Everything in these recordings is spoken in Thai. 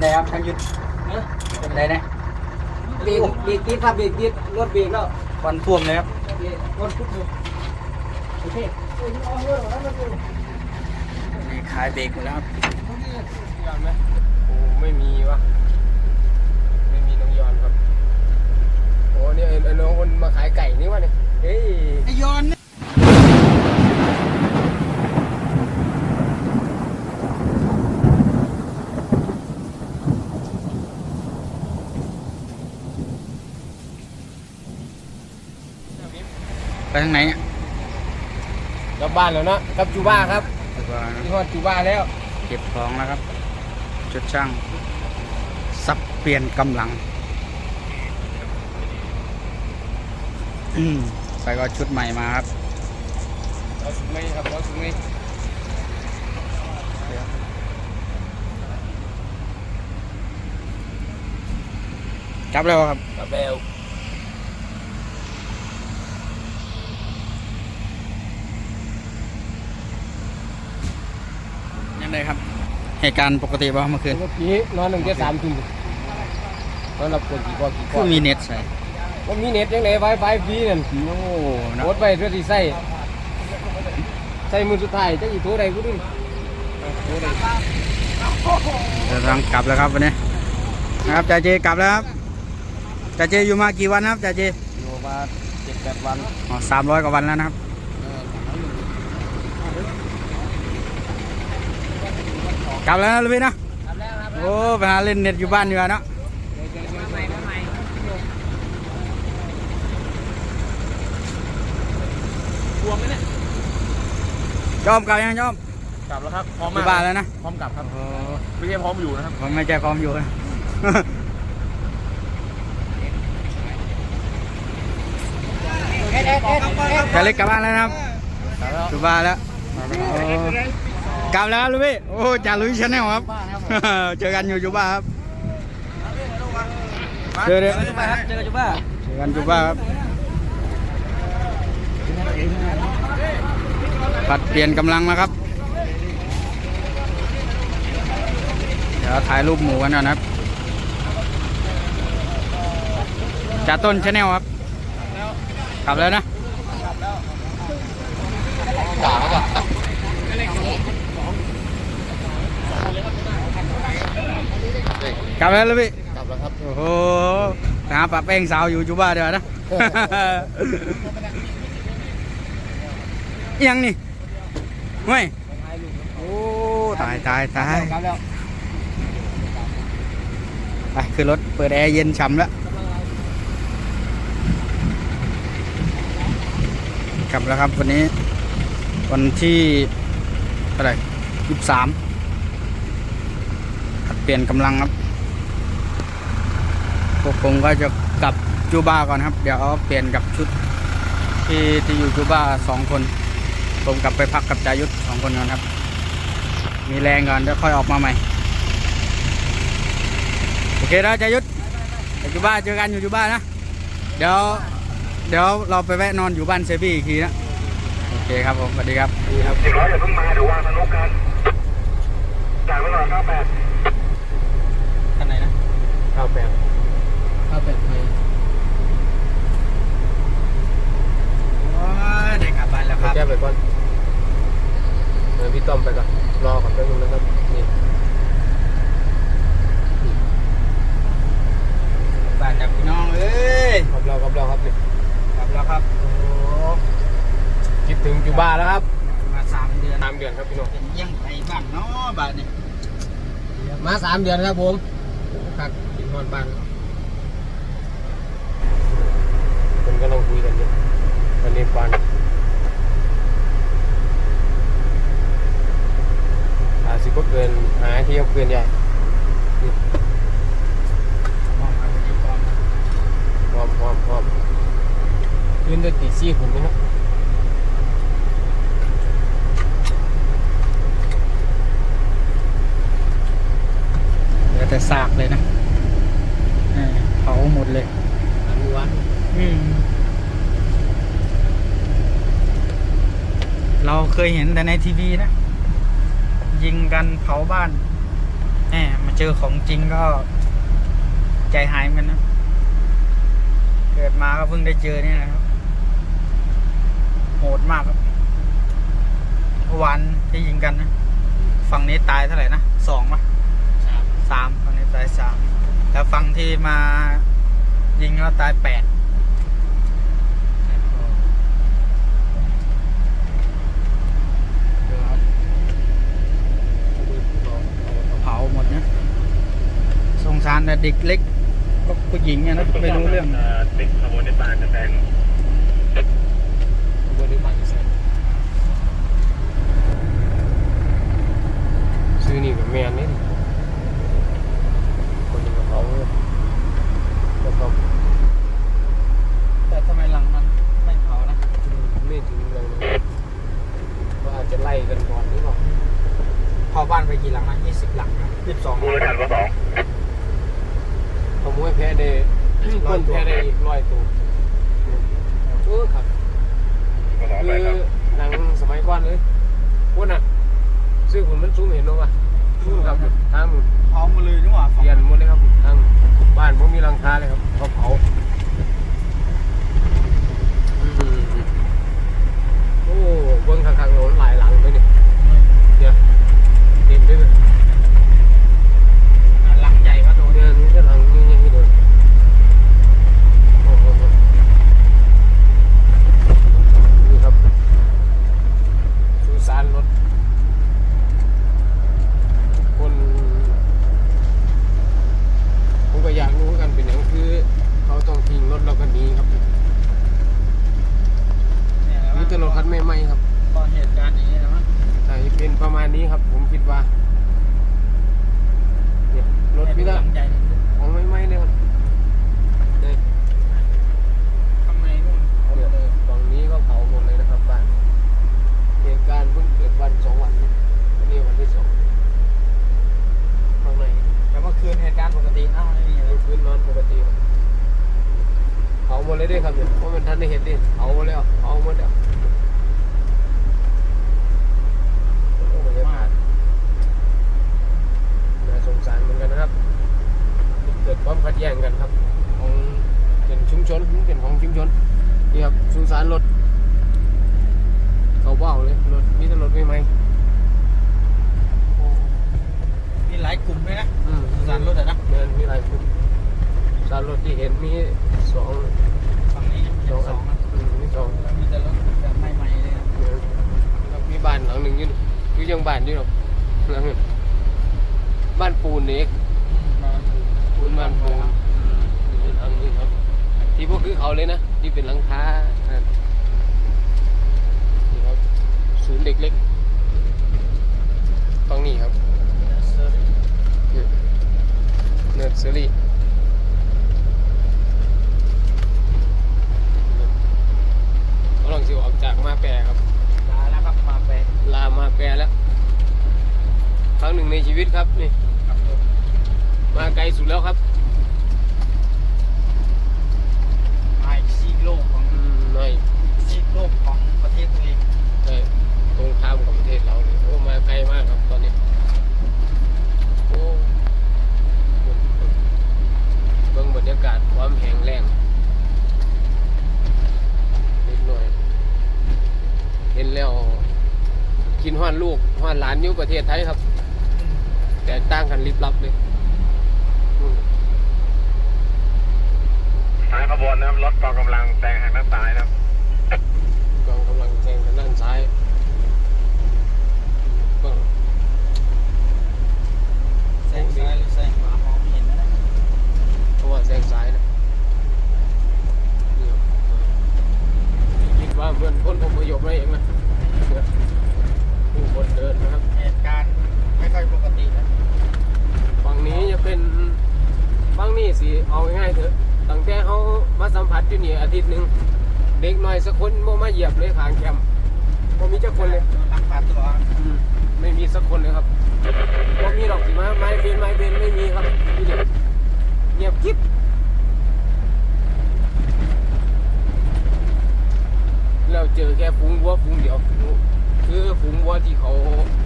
ไงครับช่างยุทธเป็นไรนะเบรกเบรกติดครับเบรกติดรถเบรกแล้วควันท่วมเลยครับรถปุ๊บเลยโอเคนี่ขายเบรกหมดแล้วครับยอนไหมโอ้ไม่มีวะไม่มีน้องยอนครับโอ้เนี่ยไอ้น้องคนมาขายไก่นี่วะเนี่ยเฮ้ยไอยอน ไปทางไหนอะกลับบ้านแล้วเนาะกลับจูบ้าครับแล้วก็ที่ฮอดจูบ้าแล้วเก็บของแล้วครับชุดช่าง สับเปลี่ยนกำลังอืมไปก็ชุดใหม่มาครับเราสุดไหมครับเราสุดไหมกลับแล้วครับ กลับเบลยั งไงครับ เหตุการณ์ปกติป่ะเมื่อคืนเมื่อกี้นอนหนึ่งเจ็ดสามทุ่มนอนหลับปวดกี่ก้อนกี่ก้คืออนมีเน็ตใส่ว่ามีเน็ตยังไงไวไฟฟรีนั่นโอ้โคนะตรไปเพื่อที่ใส่ใส่มือสุดท้ายจะอีกตัวใดกูดิตัวใดเดินทางกลับแล้วครับวันนี้นะครับจ่าเจกลับแล้วครับจ่าเจอยู่มากี่วันครับจ่าเจอยู่มาเจ็ดแปดวันอ๋อสามร้อยกว่าวันแล้วนะครับ กลับแล้วนะลูกพี่นะทำแล้วครับโอ้ไปหาเล่นเน็ตอยู่บ้านดีกว่าเนาะมาใหม่มาใหม่พวงไหมเนี่ยยอมกลับยังยอมกลับแล้วครับพร้อมอมายู่กบ้านแล้วนะพร้อมกลับครับโอ้ไม่ใช่พร้อมอยู่นะครับผมไม่ใจพร้อมอยู่นะ เอ็ดเอ็ดเอ็ดเอ็ดจ่าเล็กกลับบ้านแล้วนะครับกลับแล้วอยู่บ้านแล้วโอ้ กลับแล้วครับลูกพี่ โอ้จ่าลุยชาแนลครับ เจอกันอยู่อยู่บ้านครับ เจอเลยเจอจุ๊บ้าครับ เจอจุ๊บ้าเจอกันอยู่บ้านครับ ผัดเปลี่ยนกำลังแล้วครับ เดี๋ยวถ่ายรูปหมูกันก่อนนะครับจ่าต้นชาแนลครับ กลับแล้วนะ กลับแล้ว เลยพี่กลับแล้วครับโอ้โหหาปะแป้งสาวอยู่จุบ้าเดี๋ยวนะอิหยังนี่เฮ้ยโอ้ตายตายตายกลับแล้วไปขึ้นรถเปิดแอร์เย็นฉ่ำแล้วกลับแล้วครับวันนี้ วันที่เท่าไหร่ยี่สิบสามเป ลี่ยนกำลังครับพวกผมก็จะกลับจูบ้าก่อนครับ เดี๋ยวเปลี่ยนกับชุดที่ที่อยู่จูบ้าสองคน ผมกลับไปพักกับจายุทธสองคนก่อนครับ มีแรงก่อนเดี๋ยวค่อยออกมาใหม่ โอเคแล้วจายุทธไปอยู่บ้าเจอกันอยู่อยู่บ้านะ เดี๋ยว เดี๋ยวเราไปแวะนอนอยู่บ้านเซบี้อีกทีนะ โอเคครับผม สวัสดีครับสวัสดีครับร้อยอย่าเพิ่งมาเดี๋ยววางสนุกกันจ่ายไว้ก่อนเก้าแปด ท่านไหนนะ ข้าวแปดข้าวแปดไทย โอ้ยได้กลับบ้านแล้วครับ แก้ไปก่อนเดี๋ยวพี่ต้อมไปก่อนรอก่อนแป๊บนึงนะครับนี่ บ้านจากพี่น้องเอ้ย กลับเรากลับเราครับนี่ กลับแล้วครับ โอ้ คิดถึงจูบ้าแล้วครับ มาสามเดือน สามเดือนครับพี่น้อง เป็นยังไงบ้านเนาะบ้านนี่ มาสามเดือนครับผมครับกินนอนบ้านผมก็ลองคุยกันอยู่วันนี้ปันอาสิก็เกินหาที่เขาเกินใหญ่มองมาเป็นที่ก่อนนะพร้อมพร้อมพร้อมยืนได้ตีซี่ผมนะครับ เหลือแต่ ซากเลยนะเผาหมดเลยดูวันเราเคยเห็นแต่ในทีวีนะ ยิงกันเผาบ้านแหมมาเจอของจริงก็ ใจหายเหมือนกันนะ เกิดมาก็เพิ่งได้เจอเนี่ยนะครับโหดมากครับวานที่ยิงกันนะ ฝั่งนี้ตายเท่าไหร่นะสองปะ สามฝั่งนี้ตายสามแล้วฝั่งที่มายิงก็ตายแปดดูครับเผาหมดเนี่ยสงสารแต่เด็กเล็ก ก็ผู้หญิงเนี่ยนะไม่รู้เรื่องติดขบวนในปานจะแปลง บริบาลเสร็จซื้อนี่กับแมนนี่คนหนึงกับเขาแล้วก็ แต่ทำไมหลังนั้นไม่เผานะ ไม่ถึงเลยนะก็อาจจะไล่กันก่อนหรือเปล่า เผาบ้านไปกี่หลังนะยี่สิบหลังนะยี่สิบสอง มูลฐานว่าสอง ขโมยแพ้ได้ ต้นแพ้ได้อีกร้อยตัวเออครับ ว่าสอง คื ไป อ ครับ หนังสมัยก่อนเลยพวกน่ะซื้อหุ่นมันซูมเห็นหรอวะซูมครับทาง เผาหมาเลยนี่หว่า เปลี่ยนหมดเลยครับทางบ้านผมมีหลังคาเลยครับเขาเผาอืมโอ้เบิ้งข้างๆโน้นหลายหลังเลยนี่เนี่ยเต็มเลย หลังใหญ่ก็โดน เนี่ยนี่ก็หลังนี่ยังไม่โดนโอ้โหนี่ครับสุสานรถคนผมก็อยากรู้กันเป็นอย่างคือ เขาต้องทิ้งรถเรากันนี้ครับนี่ตลกคันไม่ไหมครับ ตอนเหตุการณ์อย่างนี้นะมั้ง แต่เป็นประ มาณนี้ครับ ผมคิดว่าเนี่ยรถพิหธาลังใหญ่ของไม่ไหมเลยครับเนี่ยทำไมนู่นเนี่ยฝั่งนี้ก็เผาหมดเลยนะครับบ้านเหตุการณ์เพิ่งเกิดวันสองวันนะวันนี้วันที่สองข้างในแต่เมื่อคืนเหตุการณ์ปกติเอ้าไม่มีอะไร พื้นนอนปกติครับเผาหมดเลยเด้วยครับเนี่ยเพราะมันทันได้เห็นดิเผาหมดแล้วเผาหมดแล้วโอ้บรรยากาศน่าสงสารเหมือนกันนะครับ เกิดความขัดแย้งกันครับ ของเป็นชุมชน เป็นของชุมชนนี่ครับสุสานรถเขาเบ้าเลยรถมีแต่รถไม่ไหมมีหลายกลุ่มด้วยนะอืมสุสานรถอะนะเดินมีหลายคนสุสานรถที่เห็นมีสองฝั่งนี้สองสอัอนงนะอืมมีสอง แล้วมีแต่รถแบบใหม่ๆเลยนะเออแล้วมีบ้านหลังหนึ่งอยู่นี่คือยังบ้านอยู่หรอกหลังนึงบ้านปูนเอกปูนบ้านปูนอืมนี่เป็นหลังนี้ครับ ที่พวกคือเขาเลยนะที่เป็นหลังคาที่เขาศูนย์เด็กเล็กฝั่งนี้ครับ เนอร์เซอรี่กำลังสิออกจากมาแปรครับ ลาแล้วครับมาไป ลามาแปรแล้ว ครั้งหนึ่งในชีวิตครับนี่ ครับผม มาไกลสุดแล้วครับ มาอีกซีกโลกของ อืมหน่อย ซีกโลกของประเทศตัวเอง แต่ตรงข้ามกับประเทศเราเลยโอ้มาไกลมากครับตอนนี้ โอ้เบิ่งบรรยากาศความแห้งแล้งนิดหน่อย เห็นแล้วกินห้านลูก ห้านหลานอยู่ประเทศไทยครับ แต่ต่างกันลิบลับเลยอืมท้ายขบวนนะครับรถกองกำลังแซงทางด้านซ้ายนะครับกองกำลังแซงทางด้านซ้ายก็แซงซ้ายหรือแซงขวามองไม่เห็นนะเพราะว่าแซงซ้ายนะนี่ครับคิดว่าเหมือนคนอพยพอะไรเองนะเนี่ยผู้ คนเดินนะครับ เหตุการณ์ไม่ค่อยปกตินะฝั่งนี้จะเป็นฝั่งนี้สิเอาง่ายๆเถอะตั้งแต่เขามาสัมผัสอยู่นี่อาทิตย์หนึ่งเด็กน้อยสักคนบ่มาเหยียบเลยขางแคมป์บ่มีเจ้าคนเลยโดนลักพาตัวอืมไม่มีสักคนเลยครับบ่มีหรอกสิมาไม้เบนไม้เบนไม่มีครับที่เดียวเงียบกิ๊บแล้วเจอแค่ฝูงวัวฝูงเดียว คือฝูงวัวที่เขา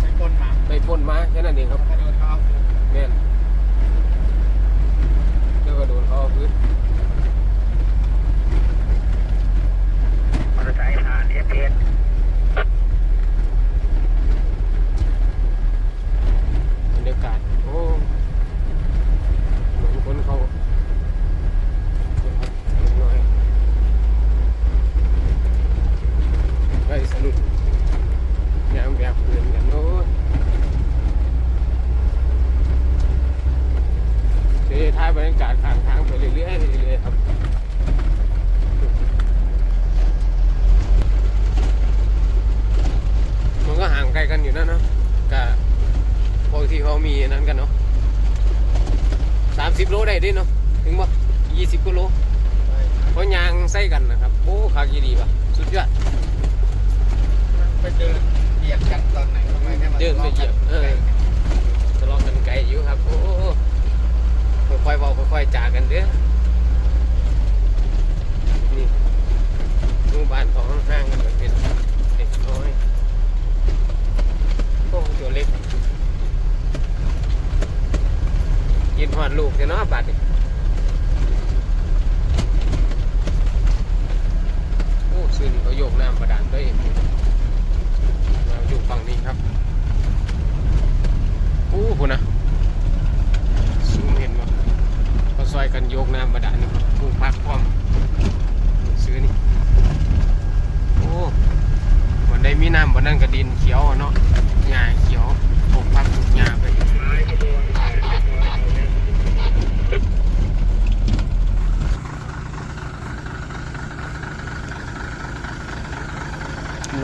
ไปปนมาไปปนมาแค่นั้นเองครับโดนเขาเนแม่นแล้วก็โดนเขาเอานาะสามสิบโลได้เดิเนาะถึงบ่ยี่สิบกิโลเพราะยางใส่กันนะครับโอ้ขากยีดีว่ะสุดยอดไปเดินเหยียบกันตอนไหนทำไมเดินไปเหยียบเออทะเลาะกันไกลอยู่ครับ โอ้ค่อยๆเบาค่อยๆจากันเด้อนี่หมู่บ้านของห้างกันแบบเป็นเด็กน้อยโอ้ตัวเล็ก กินหอดลูกเนาะบัดนี้โอ้ซื้อนี่เขาโยกน้ำประดานด้วยเราอยู่ฝั่งนี้ครับโอ้โหนะซูมเห็นว่าเขาซอยกันโยกน้ำบาดาลนี่ครับปลูกพักพร้อมซื้อนี่โอ้วันใดมีน้ำวันนั้นก็ดินเขียวเนาะหญ้าเขียวปลูกพักปลูกหญ้าไป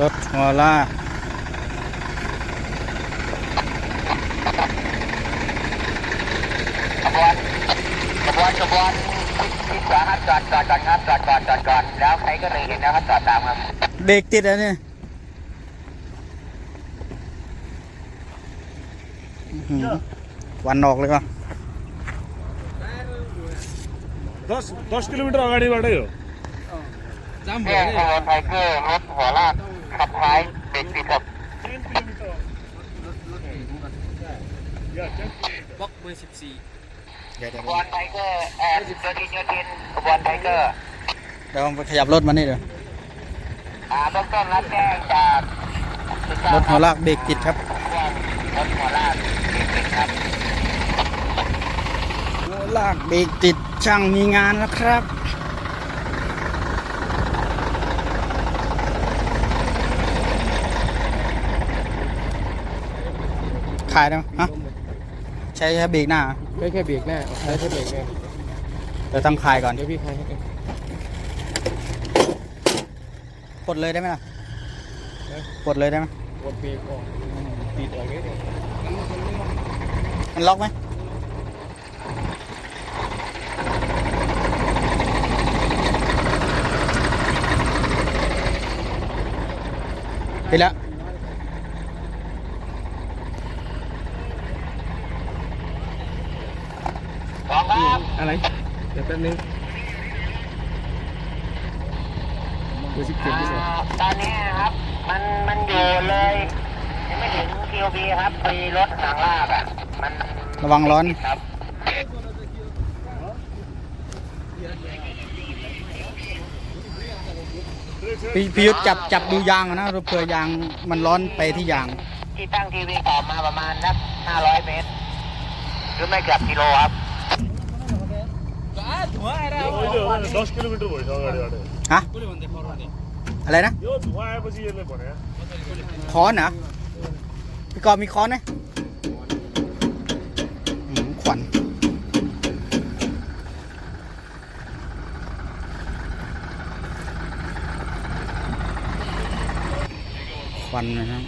รถฮอล่า ขบวนขบวนขบวนที่จอดครับจอดจอดจอดครับจอดจอดจอดแล้วใครก็เลยเห็นนะครับจอดตามครับเบรกติดอะเนี่ยอื้อวันออกเลยก็ दस दस किलोमीटर अगाडिबाट यो เรื่อบวไทเกอร์รถหัวลาก ขับท้ายเบรกติดครับบล็อกเบอร์สิบสี่เดี๋ยวเดี๋ขยวบวนไทเกอร์แอนโยตินโยตินขบวนไทเกอร์เดี๋ยวผมไปขยับรถมานี่เดี๋ยวอ่าเบื้องต้นรับแจ้งจากรถหัวลากเบรกติดครับรถหัวลากเบรกติดครับหัวลากเบรกติดช่างมีงานแล้วครับ ขายได้ไหมฮะใช้แค่เบรกหน้าเหรอแค่แค่เบรกหน้าใช้แค่เบรกหน้าเดี๋ยวต้องคลายก่อนเดี๋ยวพี่คลายให้กันปลดเลยได้ไหมล่ะปลดเลยได้ไหมกดเบรกออกติดออกเลยเนี่ยมันล็อกไหมปิดแล้ว สองครับ อะไร เดี๋ยวแป๊บนึงเบอร์สิบเจ็ดที่สองอ่าตอนนี้ครับ มันมันอยู่เลยยังไม่ถึง QB ครับพอดีรถหางลากอะ มันระวังร้อน ครับ พี่พี่ยุทธจับจับดูยางอะนะเผื่อยางมันร้อนไปที่ยาง ที่ตั้งทีวีต่อมาประมาณนัก500 เมตร หรือไม่เกือบกิโลครับ દસ કિલોમીટર હોય છે આગળ વાળે ฮะ อะไรนะ એવો ધુઆ આવ્યા પછી એટલે પડે ค้อนเหรอพี่กอบมีค้อนไหมอืมขวัญควันนะครับ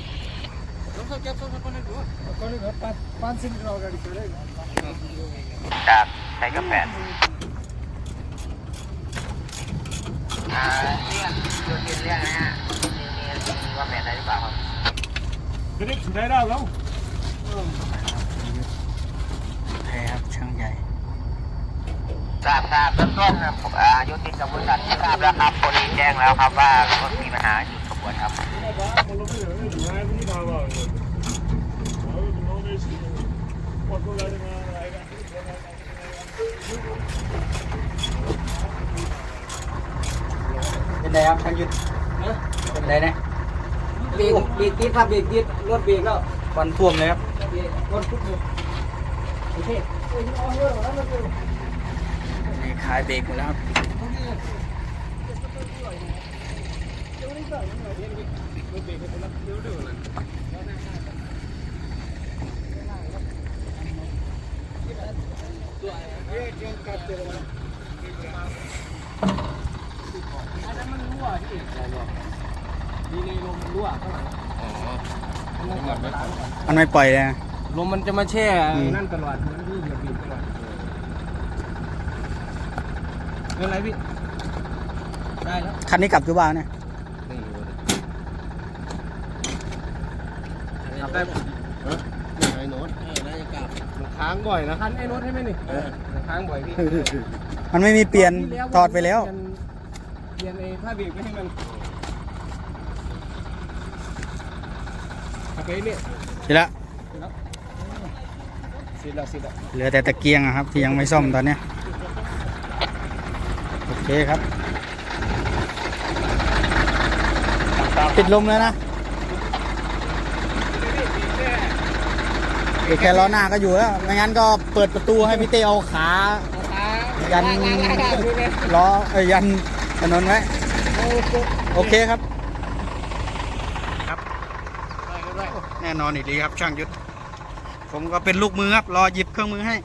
จากไทเกอร์แปด ่าเรื่องโยนเรื่องนะฮะมีมีว่าแบบอะไรหรือเปล่าครับจะได้สุดได้แล้วแล้วแพ้ครับช่างใหญ่ทราบทราบเบื้องต้นผมอายุติดกับบริษัททราบแล้วครับคนนี้แจ้งแล้วครับว่ารถมีปัญหาอยู่ขบวนครับ ไรครับช่างยุทธเป็นไรนะเบรกเบรกติดครับเบรกติดรถเบรกแล้วควันท่วมเลยครับเบรกรถทุกเลยโอเคนี่ขายเบรกหมดแล้วครับ มันไม่ปล่อยเลยนะ ลมมันจะมาแช่อืม นั่นตลอดมันที่เหยียบบีบตลอดเป็นไรพี่ ได้แล้ว คันนี้กลับจูบ้าเนี่ยนี่ขับได้เออไอ้โน้ตเออน่าจะกลับมันค้างบ่อยนะคันไอ้โน้ตให้ไหมนี่มันค้างบ่อยพี่มันไม่มีเปลี่ยนถอดไปแล้ว เป ลี่ยนไอ้ผ้าเบรกไม่ให้มันขับไปเรื่อยทีละสิแล้วสิแล้วเหลือแต่ตะเกียงอะครับ ที่ยังไม่ซ่อมตอนเนี้ยโอเคครับปิดลมแล้วนะอีกแค่ล้อหน้าก็อยู่แล้ว ไม่งั้นก็เปิดประตูให้พี่เต้เอาขา ยันล้อเอ้ยยัน ถนนไว้โอเคครับ ครับแน่นอนอีกดีครับ ช่างยุทธผมก็เป็นลูกมือครับ รอหยิบเครื่องมือให้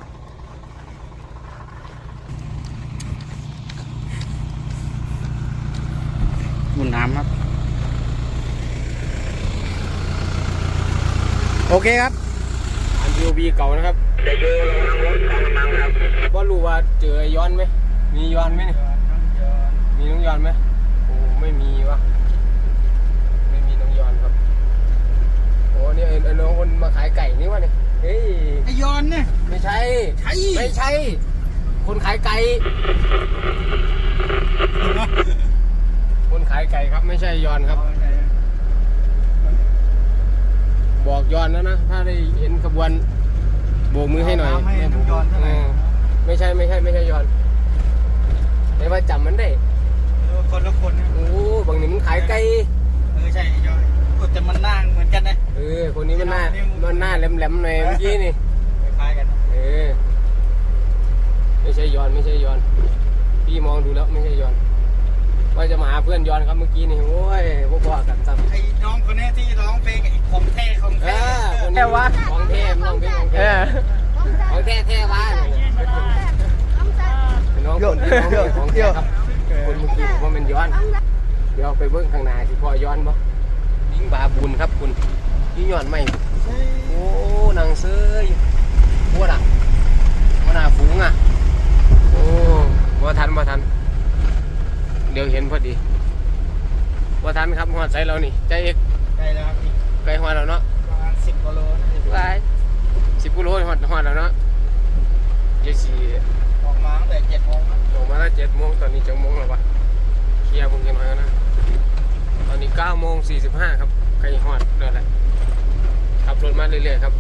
หมุนน้ำครับ โอเคครับ อัน POV เก่านะครับว่ารู้ว่าเจอไอ้ย้อนไหม มีย้อนไหมนี่ มีน้องย้อนไหมโอ้ไม่มีวะไม่มีน้องย้อนครับโอ้นี่ไอ้ไอ้น้องคนมาขายไก่นี่วะเนี่ยเฮ้ยไอยอนเนี่ยไม่ใช่ ใช่ไม่ใช่ คนขายไก่ คนขายไก่ครับไม่ใช่ย้อนครับ บอกย้อนแล้วนะ ถ้าได้เห็นขบวนโบกมือให้หน่อยเอาน้ำให้น้องย้อนเท่าไหร่ เออไม่ใช่ไม่ใช่ไม่ใช่ย้อนแต่ว่าจำมันได้ คนละคนนะโอ้บางนี่มันขายไก่เออใช่ยอนแต่มันนั่งเหมือนกันนะ เออ คนนี้มันหน้า มันหน้าแหลมๆหน่อยเมื่อกี้นี่คล้ายกัน เออ ไม่ใช่ย้อนไม่ใช่ย้อน พี่มองดูแล้วไม่ใช่ย้อนว่าจะมาหาเพื่อนย้อนครับเมื่อกี้นี่โอ้ยพวกพ่อกันซ้ำไอ้น้องคนนี้ที่ร้องเพลงไอ้ของแท้ของเอแท้อคนนี้ของเทพน้องเพลงของเทพของแท้แท้ว่าน้องคนที่น้องเพลงของแท้ครับ คนเมื่อกี้ผมว่ามันย้อน เดี๋ยวไปเบิ้งข้างหน้าที่พ่อย้อนบ่ยิงบาบุญครับคุณยิงย้อนไหมโอ้นางเซยปวดอะมันหนาฝูงอะ โอ้ว่าทันว่าทัน เดี๋ยวเห็นพอดีว่าทันครับหัวใจเรานี่ใจเอกใกล้แล้วครับอีกไกลหัวเราเนาะประมาณสิบกิโลน่าจะถึงไปสิบกิโลหอดหอดแล้วเนาะเจ็ดสี่ออก มาตั้งแต่เจ็ดโมงออกมาแล้วเจ็ดโมงตอนนี้จังโมงแล้ววะเคลียร์ผมกันหน่อยแล้วนะ ตอนนี้เก้าโมงสี่สิบห้าครับใกล้หอดแล้วแหละขับรถมาเรื่อยๆครับ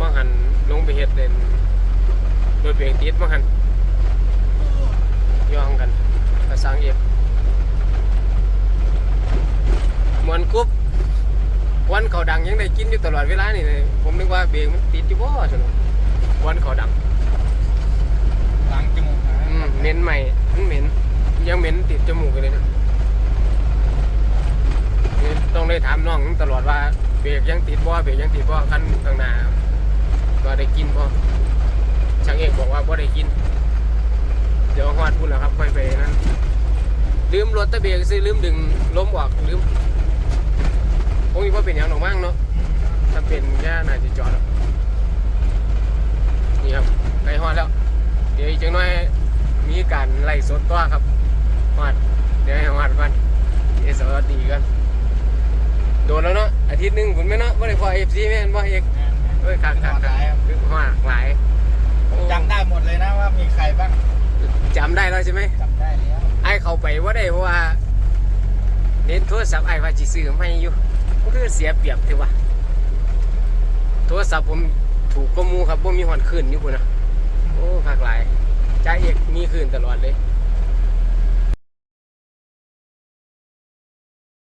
มาหันลงไปเฮ็ดเด่นรถเบรกติดมาหันย่องกันกระสังเอกมวนกรุ๊บวันเขาดังยังได้กินอยู่ตลอดเวลานี่เลยผมนึกว่าเบรกมันติดอยู่บ่สนุก วันเขาดังล้างจมูกนะอืมเหม็นใหม่มันเหม็น ยังเหม็นติดจมูกอยู่เลยนะนี่ต้องได้ถามน้องตลอดว่าเบรกยังติดบ่เบรกยังติดบ่คันข้างหน้าก็ได้กินบ่ช่างเอกบอกว่าบ่ได้กิน เดี๋ยวฮอดพูดแล้วครับค่อยไปนั้นลืมรถตะเบรกซื้อลืมดึงล้มออกลืมคงอีกว่าเป็นอย่างหนอกมั่งเนาะถ้าเป็นแค่น่าจะจอดแล้ว นี่ครับใกล้ฮอดแล้ว เดี๋ยวอีกจังน้อยมีการไล่สดตัวครับฮอดเดี๋ยวให้ฮอดก่อนเอสวัสดีกันโดนแล้วเนาะอาทิตย์หนึงคุณแม่เนาะบ่ได้พอ FC แม่นบ่เอกเอ้ยคักคักคักคือฮอดหลายโอ้จำได้หมดเลยนะว่ามีใครบ้างจำได้แล้วใช่ไหมจำได้แล้วไอ้เข้าไปว่าได้เพราะว่าเน้นโทรศัพท์ไอ้ว่าจิซื้อไม่อยู่ก็คือเสียเปรียบถือว่าโทรศัพท์ผม ถูกก็มูครับบ่มีหอนขึ้นอยู่พุ่นนะโอ้คักหลายจ่าเอกมีคืนตลอดเลย